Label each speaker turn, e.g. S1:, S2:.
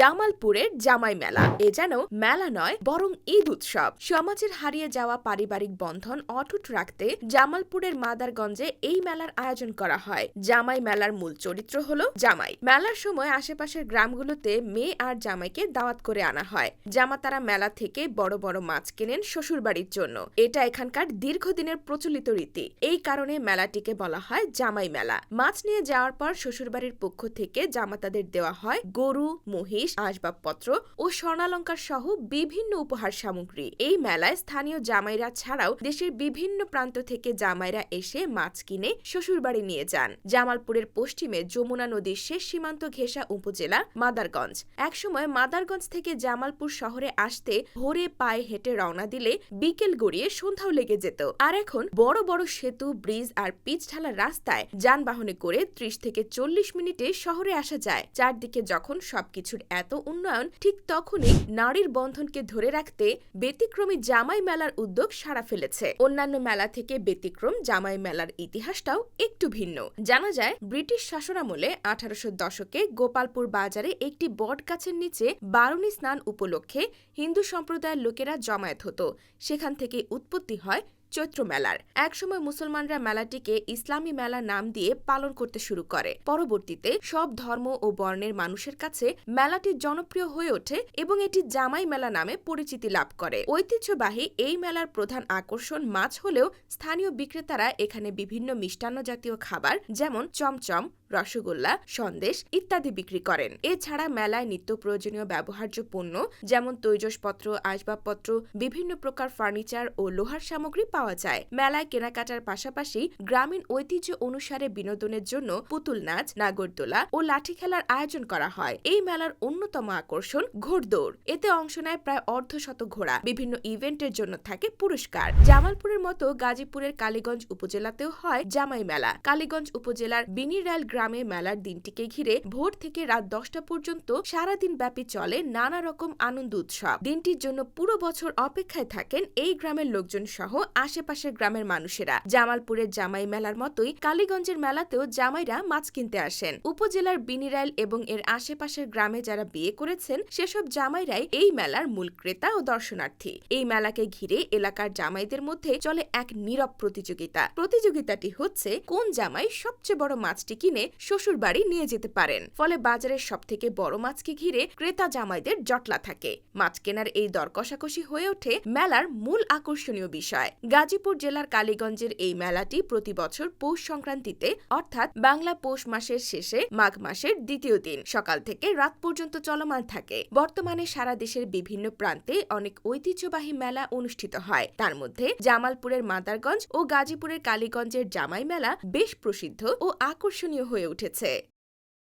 S1: জামালপুরের জামাই মেলা। এ যেন মেলা নয়, বরং ঈদ উৎসব। সমাজের হারিয়ে যাওয়া পারিবারিক বন্ধন অটুট রাখতে জামালপুরের মাদারগঞ্জে এই মেলার আয়োজন করা হয়। জামাই মেলার মূল চরিত্র হলো জামাই। মেলার সময় আশেপাশের গ্রামগুলোতে মেয়ে আর জামাইকে দাওয়াত করে আনা হয়। জামাতারা মেলা থেকে বড় বড় মাছ কেনেন শ্বশুরবাড়ির জন্য। এটা এখানকার দীর্ঘদিনের প্রচলিত রীতি। এই কারণে মেলাটিকে বলা হয় জামাই মেলা। মাছ নিয়ে যাওয়ার পর শ্বশুরবাড়ির পক্ষ থেকে জামাতাদের দেওয়া হয় গরু, মহিষ আসবাবপত্র ও স্বর্ণালঙ্কার সহ বিভিন্ন উপহার সামগ্রী। এই মেলায় স্থানীয় জামাইরা ছাড়াও দেশের বিভিন্ন প্রান্ত থেকে জামাইরা এসে মাছ কিনে শ্বশুরবাড়ি নিয়ে যান। জামালপুরের পশ্চিমে যমুনা নদীর শেষ সীমান্ত ঘেঁষা উপজেলা মাদারগঞ্জ। একসময় মাদারগঞ্জ থেকে জামালপুর শহরে আসতে ভোরে পায়ে হেঁটে রওনা দিলে বিকেল গড়িয়ে সন্ধ্যাও লেগে যেত। আর এখন বড় বড় সেতু, ব্রিজ আর পিচ ঢালা রাস্তায় যানবাহনে করে ত্রিশ থেকে চল্লিশ মিনিটে শহরে আসা যায়। চারদিকে যখন সবকিছুর এত উন্নয়ন ঠিক তখনই নারীর বন্ধনকে ধরে রাখতে ব্যতিক্রমী জামাই মেলার উদ্যোগ সাড়া ফেলেছে। অন্যান্য মেলা থেকে ব্যতিক্রম জামাই মেলার ইতিহাসটাও একটু ভিন্ন। জানা যায়, ব্রিটিশ শাসনামলে আঠারোশো দশকে গোপালপুর বাজারে একটি বট গাছের নিচে বারুণী স্নান উপলক্ষে হিন্দু সম্প্রদায়ের লোকেরা জমায়েত হতো। সেখান থেকে উৎপত্তি হয় চৈত্র মেলার একসময় মুসলমানরা মেলাটিকে ইসলামী মেলা নাম দিয়ে পালন করতে শুরু করে। পরবর্তীতে সব ধর্ম ও বর্ণের মানুষের কাছে মেলাটি জনপ্রিয় হয়ে ওঠে এবং এটি জামাই মেলা নামে পরিচিতি লাভ করে। ঐতিহ্যবাহী এই মেলার প্রধান আকর্ষণ মাছ হলেও স্থানীয় বিক্রেতারা এখানে বিভিন্ন মিষ্টান্ন জাতীয় খাবার, যেমন চমচম রসগোল্লা, সন্দেশ ইত্যাদি বিক্রি করেন। এছাড়া মেলায় নিত্য প্রয়োজনীয় ব্যবহার্য পণ্য যেমন তৈজসপত্র, আসবাবপত্র, বিভিন্ন প্রকার ফার্নিচার ও লোহার সামগ্রী পাওয়া যায়। মেলায় কেনাকাটার পাশাপাশি গ্রামীণ ঐতিহ্য অনুসারে বিনোদনের জন্য পুতুল নাচ, নাগরদোলা ও লাঠি খেলার আয়োজন করা হয়। এই মেলার অন্যতম আকর্ষণ ঘোড়দৌড়। এতে অংশ নেয় প্রায় অর্ধশত ঘোড়া। বিভিন্ন ইভেন্টের জন্য থাকে পুরস্কার। জামালপুরের মতো গাজীপুরের কালীগঞ্জ উপজেলাতেও হয় জামাই মেলা। কালীগঞ্জ উপজেলার বিনিরাল গ্রামে মেলার দিনটিকে ঘিরে ভোর থেকে রাত দশটা পর্যন্ত সারাদিন ব্যাপী চলে নানা রকম আনন্দ উৎসব। দিনটির জন্য পুরো বছর অপেক্ষায় থাকেন এই গ্রামের লোকজন সহ আশেপাশের গ্রামের মানুষেরা। জামালপুরের জামাই মেলার মতোই কালীগঞ্জের মেলাতেও জামাইরা মাছ কিনতে আসেন। উপজেলার বিনিরাইল এবং এর আশেপাশের গ্রামে যারা বিয়ে করেছেন, সেসব জামাইরাই এই মেলার মূল ক্রেতা ও দর্শনার্থী। এই মেলাকে ঘিরে এলাকার জামাইদের মধ্যে চলে এক নীরব প্রতিযোগিতা। প্রতিযোগিতাটি হচ্ছে কোন জামাই সবচেয়ে বড় মাছটি কিনে শ্বশুর বাড়ি নিয়ে যেতে পারেন। ফলে বাজারের সব থেকে বড় মাছকে ঘিরে ক্রেতা জামাইদের জটলা থাকে। মাছ কেনার এই দর কষাকষি হয়ে ওঠে মেলার মূল আকর্ষণীয় বিষয়। গাজীপুর জেলার কালীগঞ্জের এই মেলাটি প্রতি বছর পৌষ সংক্রান্তিতে, অর্থাৎ বাংলা পৌষ মাসের শেষে মাঘ মাসের দ্বিতীয় দিন, সকাল থেকে রাত পর্যন্ত চলমান থাকে। বর্তমানে সারা দেশের বিভিন্ন প্রান্তে অনেক ঐতিহ্যবাহী মেলা অনুষ্ঠিত হয়। তার মধ্যে জামালপুরের মাদারগঞ্জ ও গাজীপুরের কালীগঞ্জের জামাই মেলা বেশ প্রসিদ্ধ ও আকর্ষণীয় হয়ে উঠেছে।